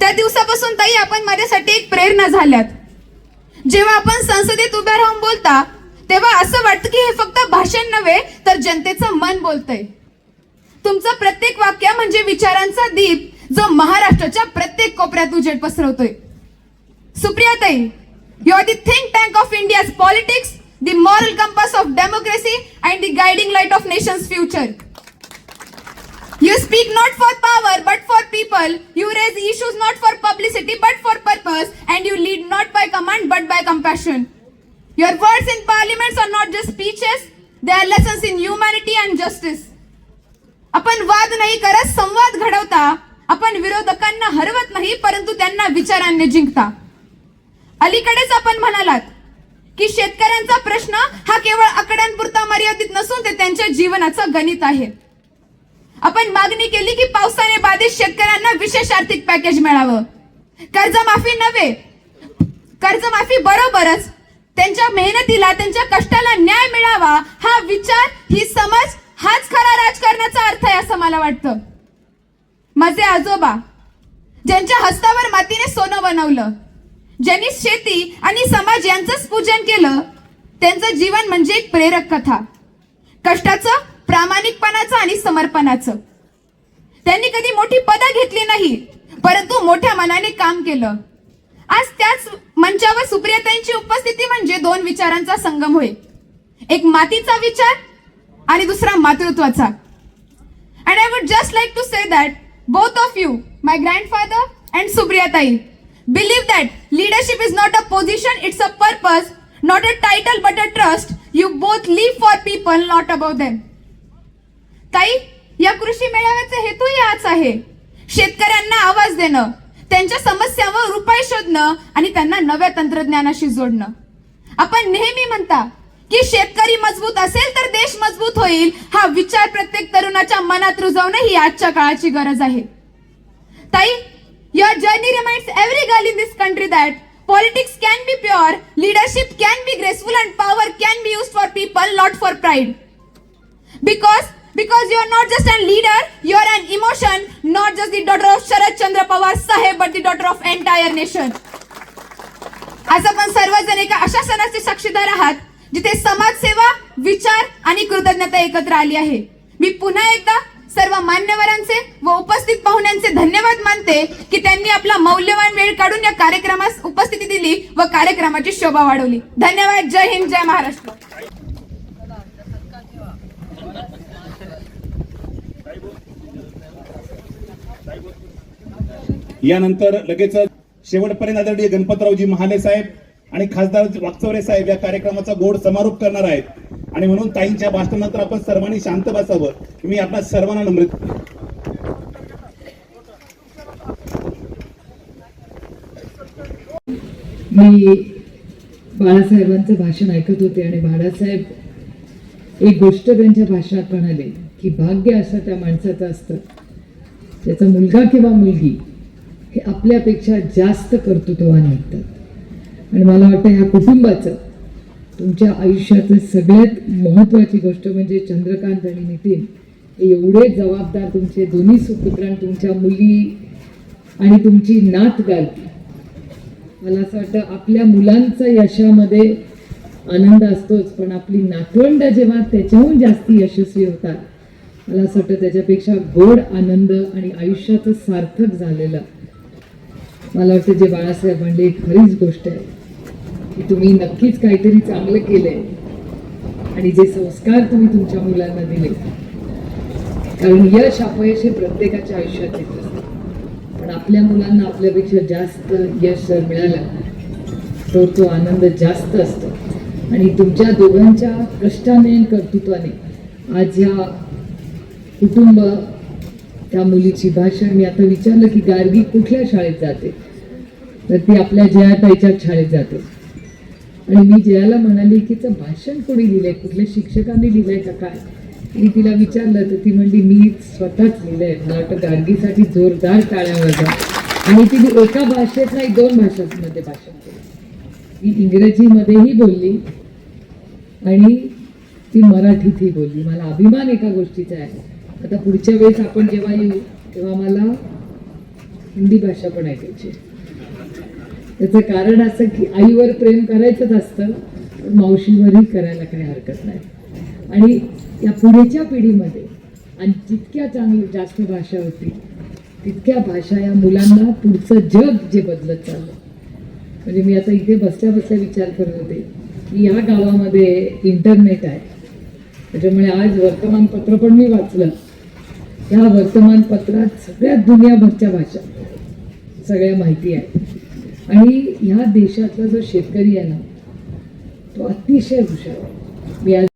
त्या दिवसापासून ताई आपण माझ्यासाठी एक प्रेरणा झाल्यात. जेव्हा आपण संसदेत उभ्या राहून बोलता तेव्हा असं वाटतं की हे फक्त भाषण नव्हे तर जनतेचं मन बोलतंय. तुमचं प्रत्येक वाक्य म्हणजे विचारांचा दीप जो महाराष्ट्राच्या प्रत्येक कोपऱ्यात उजेड पसरवतोय. सुप्रियाताई you are the think tank of India's politics the moral compass of democracy and the guiding light of nation's future You speak not for power but for people. You raise issues not for publicity but for purpose. And you lead not by command but by compassion. Your words in parliaments are not just speeches, they are lessons in humanity and justice. आपण वाद नाही करत संवाद घडवता आपण विरोधकांना हरवत नाही परंतु त्यांना विचारांनी जिंकता अलीकडेच आपण म्हणालात की शेतकऱ्यांचा प्रश्न हा केवळ आकड्यांपुरता मर्यादित नसून ते त्यांच्या जीवनाचं गणित आहे आपण मागणी केली की पावसाने बाधित शेतकऱ्यांना विशेष आर्थिक पॅकेज मिळावं. कर्जमाफी नव्हे. कर्जमाफी बरोबरच त्यांच्या मेहनतीला त्यांच्या कष्टाला न्याय मिळावा हा विचार ही समज हाच खरा राजकारणाचा अर्थ आहे असं मला वाटतं. माझे आजोबा ज्यांच्या हस्तावर मातीने सोनं बनवलं ज्यांनी शेती आणि समाज यांचंच पूजन केलं त्यांचं जीवन म्हणजे एक प्रेरक कथा. कष्टाचं प्रामाणिक प्रामाणिकपणाचं आणि समर्पणाचं. त्यांनी कधी मोठी पदं घेतली नाही परंतु मोठ्या मनाने काम केलं. आज त्याच मंचावर सुप्रियाताईंची उपस्थिती म्हणजे दोन विचारांचा संगम होय. एक मातीचा विचार आणि दुसरा मातृत्वाचा. And I would just like to say that both of you my grandfather and सुप्रियाताई believe that leadership is not a position it's a purpose not a title but a trust you both live for people not about them ताई या कृषी मेळाव्याचा हेतूही याच आहे. शेतकऱ्यांना आवाज देणं त्यांच्या समस्यावर उपाय शोधणं आणि त्यांना नव्या तंत्रज्ञानाशी जोडणं. आपण नेहमी म्हणता की शेतकरी मजबूत असेल तर देश मजबूत होईल हा विचार प्रत्येक तरुणाच्या मनात रुजवणं ही आजच्या काळाची गरज आहे. ताई your journey reminds every girl in this country that politics can be pure leadership can be graceful and power can be use for people not for pride because because you are not just a leader you are an emotion not just the daughter of Sharad Chandra Pawar Saheb but the daughter of entire nation. आज आपण सर्वजण एका अशा सणाचे साक्षीदार आहात जिथे समाजसेवा विचार आणि कृतज्ञता एकत्र आली आहे. मी पुन्हा एकदा सर्व मान्यवरांचे व उपस्थित पाहुण्यांचे धन्यवाद मानते की त्यांनी आपला मौल्यवान वेळ काढून या कार्यक्रमास उपस्थिती दिली व कार्यक्रमाची शोभा वाढवली. धन्यवाद. जय हिंद जय महाराष्ट्र. यानंतर लगेच शेवटपर्यंत आदरणीय गणपतरावजी महाले साहेब आणि खासदार वागचौरे साहेब या कार्यक्रमाचा गोड समारोप करणार आहेत. आणि म्हणून ताईंच्या भाषणानंतर आपण सर्वांनी शांत बसावं. मी आपल्या सर्वांना नम्रित मी बाळासाहेबांचं भाषण ऐकत होते आणि बाळासाहेब एक गोष्ट त्यांच्या भाषणात म्हणाले की भाग्य असं त्या माणसाचं असतं. त्याचा मुलगा किंवा मुलगी हे आपल्यापेक्षा जास्त कर्तृत्वाने निघतात आणि मला वाटतं ह्या कुटुंबाचं तुमच्या आयुष्याचं सगळ्यात महत्त्वाची गोष्ट म्हणजे चंद्रकांत आणि नितीन एवढे जबाबदार तुमचे दोन्ही सुपुत्र आणि तुमच्या मुली आणि तुमची नात गालती. मला असं वाटतं आपल्या मुलांचा यशामध्ये आनंद असतोच पण आपली नातवंड जेव्हा त्याच्याहून जास्ती यशस्वी होतात मला असं वाटतं त्याच्यापेक्षा गोड आनंद आणि आयुष्याचं सार्थक झालेलं मला वाटतं जे बाळासाहेब म्हणले खरीच गोष्ट आहे की तुम्ही नक्कीच काहीतरी चांगलं केलंय आणि जे संस्कार तुम्ही तुमच्या मुलांना दिले कारण यश अपयश हे प्रत्येकाच्या आयुष्यात येत असतं. पण आपल्या मुलांना आपल्यापेक्षा जास्त यश जर मिळालं तर तो आनंद जास्त असतो. आणि तुमच्या दोघांच्या कष्टाने आणि कर्तृत्वाने आज ह्या कुटुंब त्या मुलीची भाषण मी आता विचारलं की गार्गी कुठल्या शाळेत जाते? तर ती आपल्या जयाताईच्याच शाळेत जाते. आणि मी जयाला म्हणाली की तिचं भाषण कोणी लिहिलंय कुठल्या शिक्षकांनी लिहिलंय का काय? मी तिला विचारलं तर ती म्हणली मी स्वतःच लिहिलंय. मला वाटतं गार्गीसाठी जोरदार टाळ्या जा आणि तिने एका भाषेत नाही दोन भाषांमध्ये भाषण केलं. ती इंग्रजीमध्येही बोलली आणि ती मराठीतही बोलली. मला अभिमान एका गोष्टीचा आहे. आता पुढच्या वेळेस आपण जेव्हा येऊ तेव्हा मला हिंदी भाषा पण ऐकायची त्याचं कारण असं की आईवर प्रेम करायचंच असतं पण मावशीवरही करायला काही हरकत नाही. आणि या पुढेच्या पिढीमध्ये आणि जितक्या चांगली जास्त भाषा होती तितक्या भाषा या मुलांना पुढचं जग जे बदलत चाललं. म्हणजे मी आता इथे बसल्या बसल्या विचार करत होते की या गावामध्ये इंटरनेट आहे. त्याच्यामुळे आज वर्तमानपत्र पण मी वाचलं. या वर्तमानपत्रात सगळ्यात दुनियाभरच्या भाषा सगळ्या माहिती आहे आणि ह्या देशातला जो शेतकरी आहे ना तो अतिशय हुशार आहे. मी आज